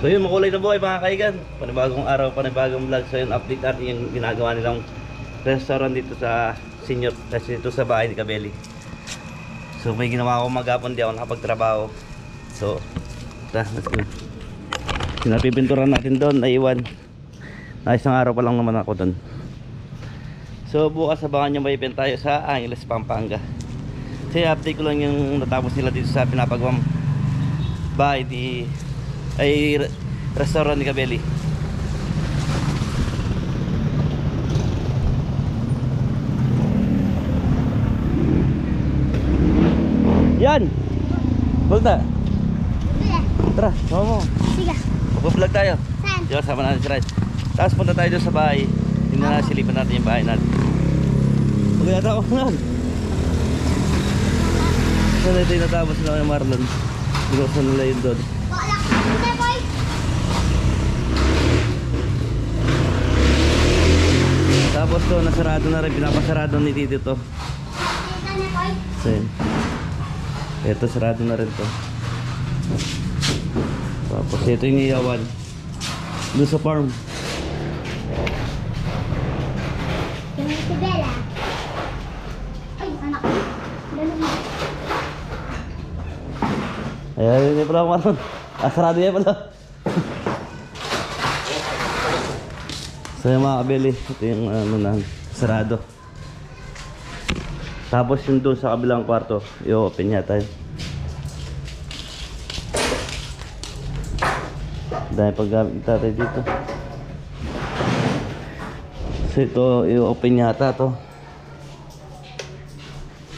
So yun, makulay na buhay mga kaigan. Panibagong araw, panibagong vlog. So yun, update natin yung ginagawa nilang restaurant dito sa senior, kasi dito sa bahay ni Kabeli. So may ginawa ako maghapon di ako nakapagtrabaho. So, tara, let's go. Pinapipinturan natin doon, naiwan. Na isang araw pa lang naman ako doon. So bukas abangan nyo may event tayo sa Angeles, Pampanga. Kasi update ko lang yung natapos nila dito sa pinapagawang bahay di ay re- restaurant ni Kabeli. Yan! Bulta! Tara, sama mo. Sige. Mag-vlog tayo. Saan? Diba, sama natin si Rice. Tapos punta tayo doon sa bahay. Hindi na silipan natin yung bahay natin. Magkaya ako nun. So, ito yung natapos na kay Marlon. Binuksan nila yun doon. Tapos to, nasarado na rin. Pinapasarado ni Tito to. So, yun. Ito, sarado na rin to. Tapos ito yung iyawan. Doon sa farm. Yung si. Ay, anak. Ganun mo. Ayan, hindi pala ako Marlon. Ah, sarado pala. so yung mga kabili, ito yung ano na, sarado. Tapos yung doon sa kabilang kwarto, i-open yata yun. Dahil paggamit ni tatay dito. So ito, i-open yata to.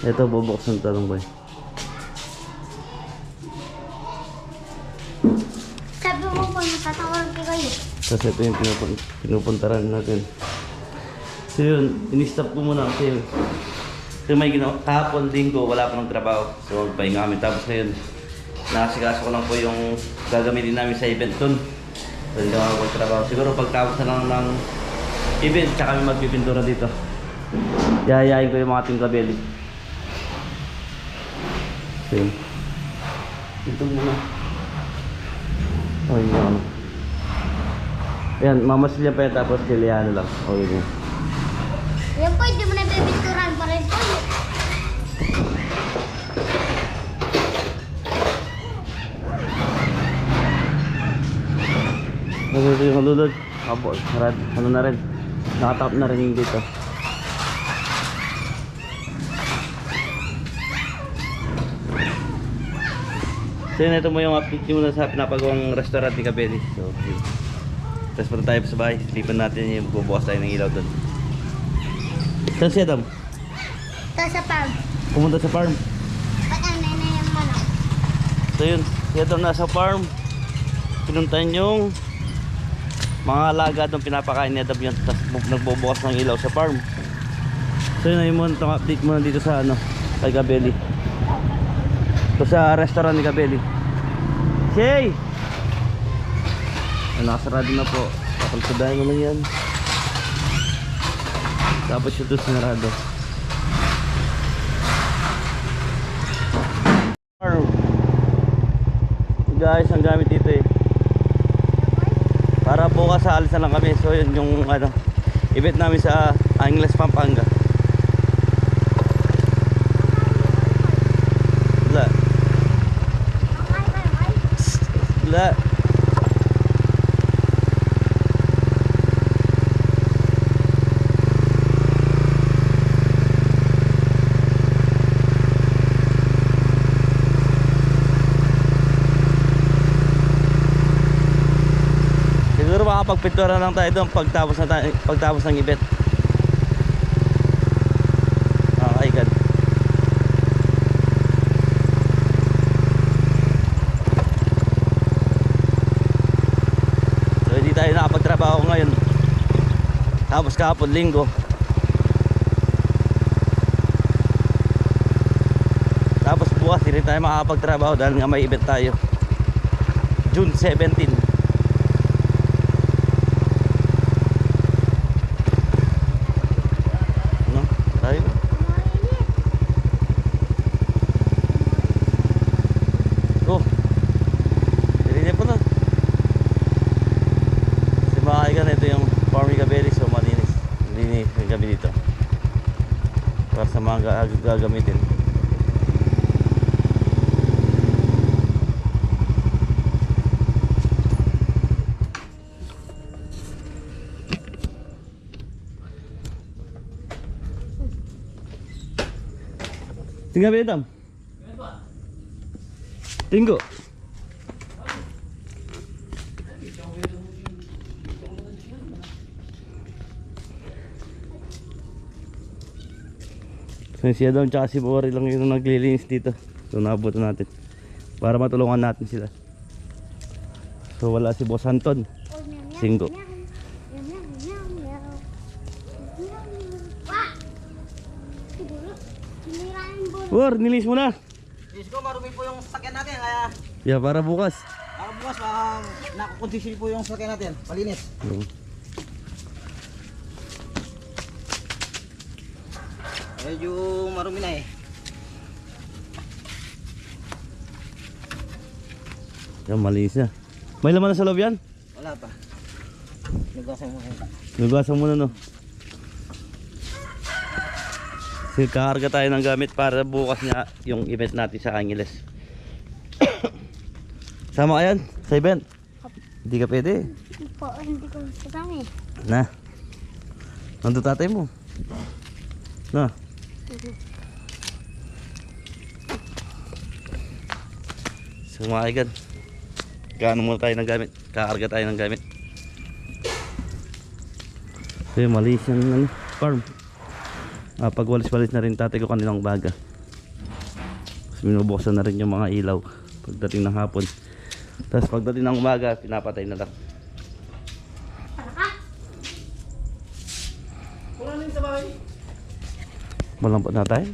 Ito, bubuksan to ng boy. Kasi ito yung pinupun pinupuntaran natin. So yun, in-stop ko muna kasi kasi may ginawa, kahapon linggo, wala pa ng trabaho. So magpahinga kami. Tapos ngayon, nakasikaso ko lang po yung gagamitin namin sa event dun. So hindi ako magtrabaho. Siguro pagtapos na lang ng event, tsaka kami magpipintura dito. Yayayain ko yung mga kabeli. So yun. Ito muna. Yung ano. Ayan, mamasilya pa yan tapos silihan lang. Okay mo. Yan po, hindi mo na bibinturan pa rin po. Nandito yung halulod. Abo, sarad. Ano na rin. Nakatap na rin dito. So yun, ito mo yung update muna sa pinapagawang restaurant ni Kabeli. So, yun. Tapos punta tayo sa bahay. Slipan natin yung bubukas tayo ng ilaw doon. Saan si Adam? Ito sa farm. Pumunta sa farm. Ba't ang nenay yung manok? So yun, si Adam nasa farm. Pinuntahan yung mga alaga doon pinapakain ni Adam yun. Tapos bu- nagbubukas ng ilaw sa farm. So yun, ayun muna itong update muna dito sa ano, kay Gabeli. Ito sa restaurant ni Gabeli. Shay! Ay, nakasarado na po. Kakalsadahin mo lang yan. Tapos yung ito sinarado. Guys, ang gamit dito eh. Para bukas sa alis na lang kami. So yun yung ano, event namin sa Angles Pampanga. Wala. Siguro makapagpintura lang tayo doon pagtapos na tayo, pagtapos ng event. Nakakaigan. So hindi tayo nakapagtrabaho ngayon. Tapos kahapon linggo. Tapos bukas hindi tayo makakapagtrabaho dahil nga may event tayo. June 17. No? Tayo. Oh. Hindi niya pala. sa mga ga- gagamitin. Tinggal Vietnam. Tinggo. So si Adam tsaka si Bori lang yung naglilinis dito. So naabutan natin. Para matulungan natin sila. So wala si Boss Anton. Singgo. Bor, nilis mo na. Diyos ko, marumi po yung sasakyan natin. Kaya Yeah, para bukas. para bukas, baka nakakondisyon po yung sasakyan natin. Palinis. Hmm. Medyo marumi na eh. Yan, malinis na. May laman na sa loob yan? Wala pa. Nagkasama mo kayo. Nugasan muna no. Kakarga tayo ng gamit para bukas nga yung event natin sa Angeles. Sama ka yan sa event? Hindi ka pwede. Po, hindi ko kasama eh. Na. Nandun tatay mo. Na. So mga kaigan. Gaano muna tayo ng gamit. Kakarga tayo ng gamit. So yung malis yung ano, farm. Ah, pag walis-walis na rin tatay ko kanilang baga. Tapos binubuksan na rin yung mga ilaw pagdating ng hapon. Tapos pagdating ng umaga, pinapatay na lang. Malampot na tayo.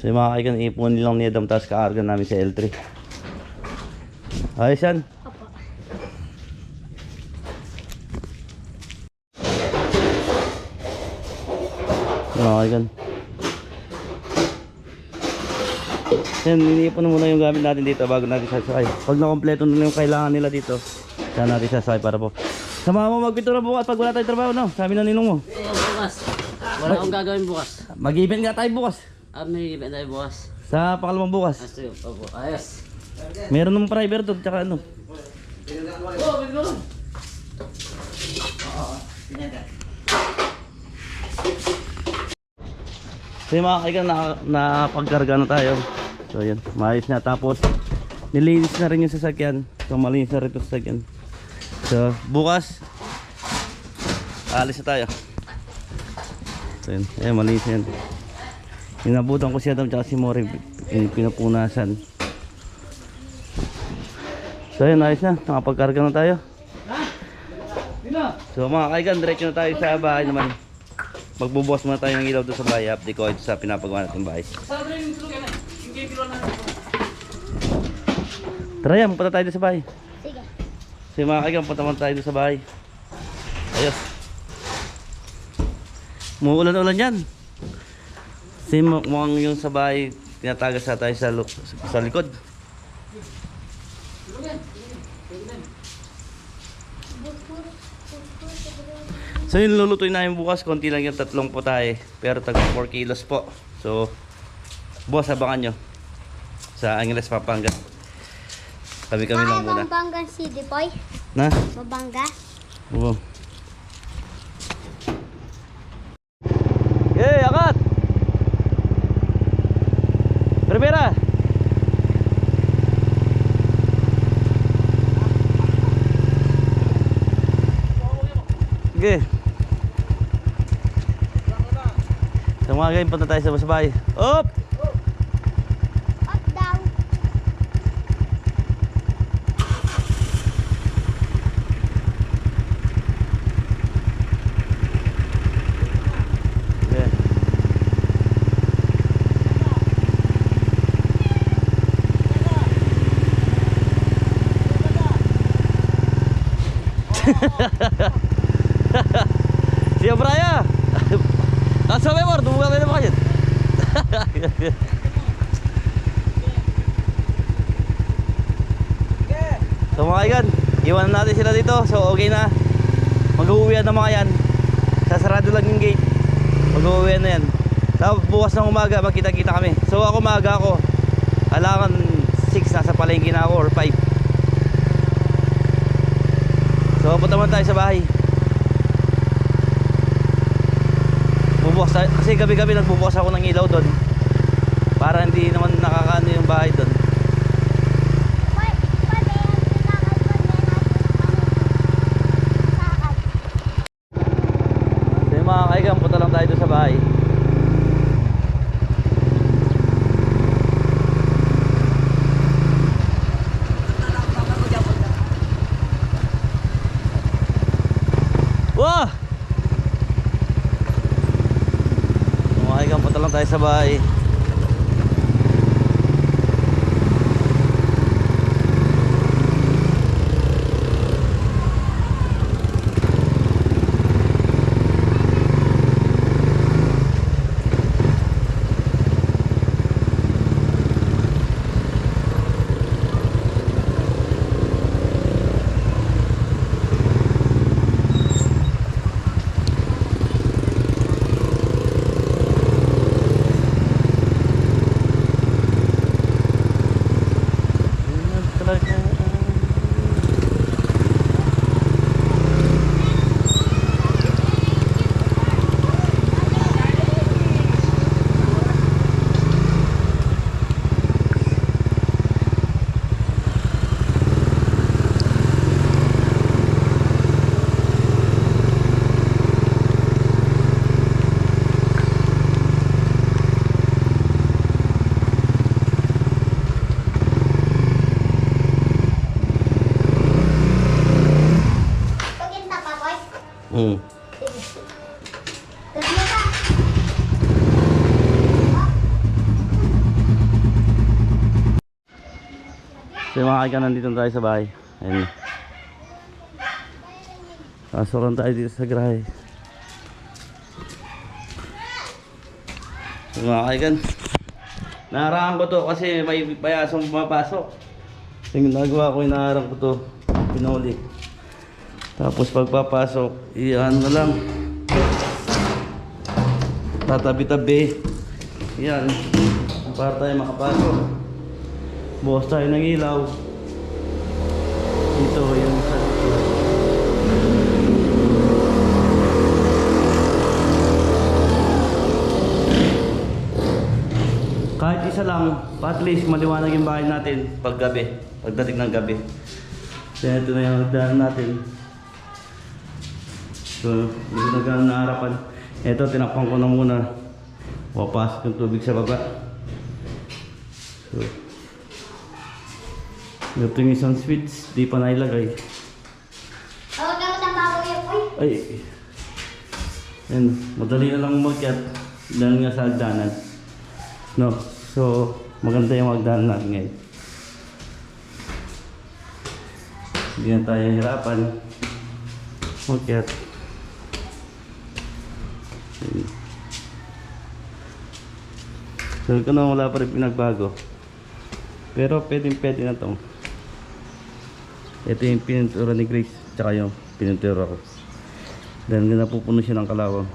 So yung mga kaigan, ipon nilang ni Adam tapos kaarga namin sa L3. Ayos yan. Mga kaigan. Yan, iniipon muna yung gamit natin dito bago natin sasakay. Pag nakompleto na yung kailangan nila dito, saan natin sasakay para po. Sama mo magpintura bukas pag wala tayong trabaho, no? Sabi ng ninong mo. Eh, bukas. Wala akong gagawin bukas. Mag-event nga tayo bukas. Ah, may event tayo bukas. Sa pakalamang bukas. Asto yun. Opo. Ayos. Meron ng driver doon, tsaka ano. So yung mga kaigan, na, nakapagkarga na tayo. So yan, maayos na. Tapos, nilinis na rin yung sasakyan. So malinis na rin yung sasakyan. So, bukas, alis na tayo. So yun, eh, malinis na yan. Inabutan ko si Adam tsaka si Mori, pin- pinapunasan. So yun, ayos na. Nakapagkarga na tayo. So mga kaigan, diretso na tayo sa bahay naman. Magbubukas muna tayo ng ilaw doon sa bahay. Update ko ito sa pinapagawa natin bahay. Tara yan, punta tayo sa bahay. Sige. So mga kaigan, punta muna tayo sa bahay. Ayos. Muulan-ulan yan. Kasi mu- mukhang yung sa bahay, tinatagas na tayo sa, sa likod. So yun lulutuin namin bukas, konti lang yung tatlong putahe. Pero tag 4 kilos po. So, boss, abangan nyo. Sa Angeles, Pampanga. Kami-kami lang Kaya muna. Bambangan City, boy. Na? Babangga. Oo. Ganyan, punta tayo sa basbay. Op! Up, down. Sige. Siya Braya. Asa may So mga kaigan, iwanan natin sila dito. So okay na. Mag-uwi na mga yan. Sasarado lang yung gate. Mag-uwi na yan. Tapos bukas ng umaga, magkita-kita kami. So ako umaga ako. Alangan 6 nasa palengke na ako or 5. So punta muna tayo sa bahay. Bubukas tayo, kasi gabi-gabi nagbubukas ako ng ilaw doon. Para hindi naman nakakaano yung bahay doon. Mga kaigan, punta lang tayo sa bahay. Wah! Mga kaigan, punta lang tayo sa bahay. Ganyan talaga. Paginta pa, boy. Hmm. Ganun ka. So yung mga kaigan, nandito na tayo sa bahay. Ayun. Pasok lang tayo dito sa garahe. So mga kaigan, naharangan ko to kasi may payasong pumapasok. Yung nagawa ko, inaharang ko to. Pinuli. Tapos pagpapasok, iyan na lang. Tatabi-tabi. Yan. Para tayo makapasok. Bukas tayo ng ilaw. Dito yung sa Kahit isa lang, at least maliwanag yung bahay natin pag gabi, pagdating ng gabi. Kaya ito na yung hagdanan natin. So, hindi na ganun na harapan. Ito, tinakpan ko na muna. Papasok yung tubig sa baba. So, ito yung isang switch, di pa nailagay. Huwag ka matang yun, boy. Ay, yan, madali na lang umakyat dahil nga sa hagdanan. No, so maganda yung hagdanan natin ngayon. Hindi na tayo hirapan. Umakyat. So ito na wala pa rin pinagbago. Pero pwedeng pwede na to. Ito yung pinuntura ni Grace, tsaka yung pinuntura ko. Dahil nga napupuno siya ng kalawang.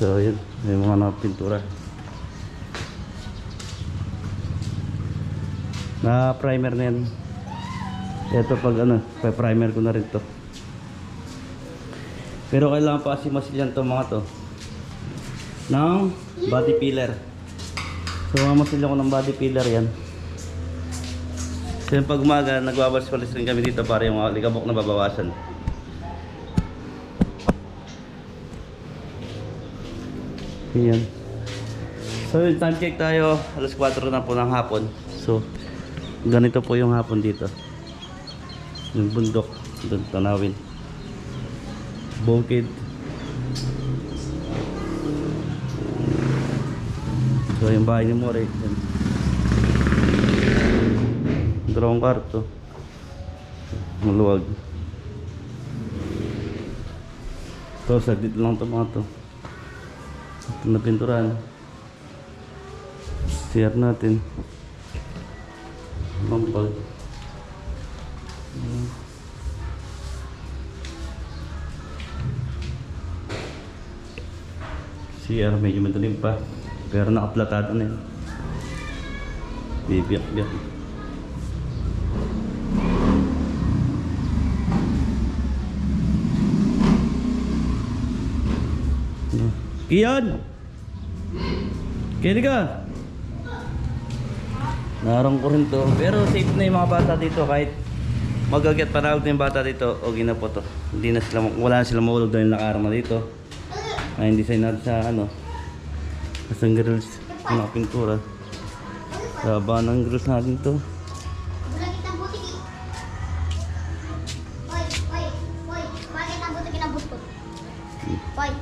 So yun, may mga napintura. Na primer na yan. Ito pag ano, pa primer ko na rin to. Pero kailangan pa kasi masilyan to mga to. Ng body filler. So mamasilyan ko ng body filler yan. So yung pag umaga, nagwawalis-walis rin kami dito para yung likabok na babawasan. Yan. So yung time check tayo, alas 4 na po ng hapon. So, ganito po yung hapon dito. Yung bundok, doon tanawin. Bukid. So yung bahay ni More. Dalawang karto. Maluwag. Ito, so, dito lang ito mga ito. Ito na pinturan. Share natin. Mambag. CR medyo madalim pa pero nakaplatado na yun. Bibiyak-biyak. Kian! Kini ka? Narong ko rin to. Pero safe na yung mga bata dito kahit magagat panawag na yung bata dito. O na po to. Hindi na sila, wala na sila mahulog dahil nakarama dito. Ay hindi sa ano. Kasang girls. Mga pintura. Saba ng girls natin to. Hoy.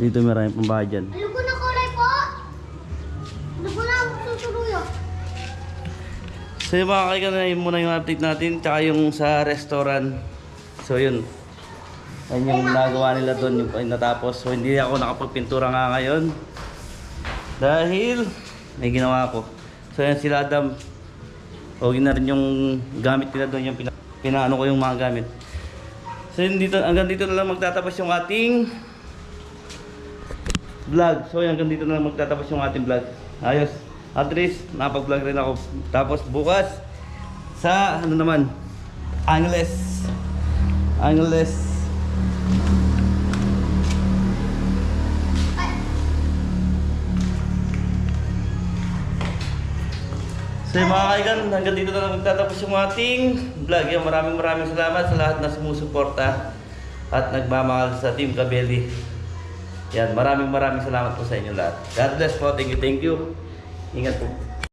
Dito maraming pambahay dyan. Po na kulay po? Po na ang susuruyo? So yung mga kaigan na muna yung update natin tsaka yung sa restaurant. So yun. Ayun yung nagawa nila doon yung natapos. So hindi ako nakapagpintura nga ngayon. Dahil may ginawa ko. So yan sila Adam. O na rin yung gamit nila doon yung pina, pinaano ko yung mga gamit. So yun dito, hanggang dito na lang magtatapos yung ating vlog. So hanggang dito na lang magtatapos yung ating vlog. Ayos. At least, napag-vlog rin ako. Tapos bukas, sa ano naman, Angeles. Angeles. So yung mga kaigan, hanggang dito na magtatapos yung ating vlog. Yan, maraming maraming salamat sa lahat na sumusuporta at nagmamahal sa Team Kabeli. Yan, maraming maraming salamat po sa inyo lahat. God bless po. Thank you, thank you. Ingat po.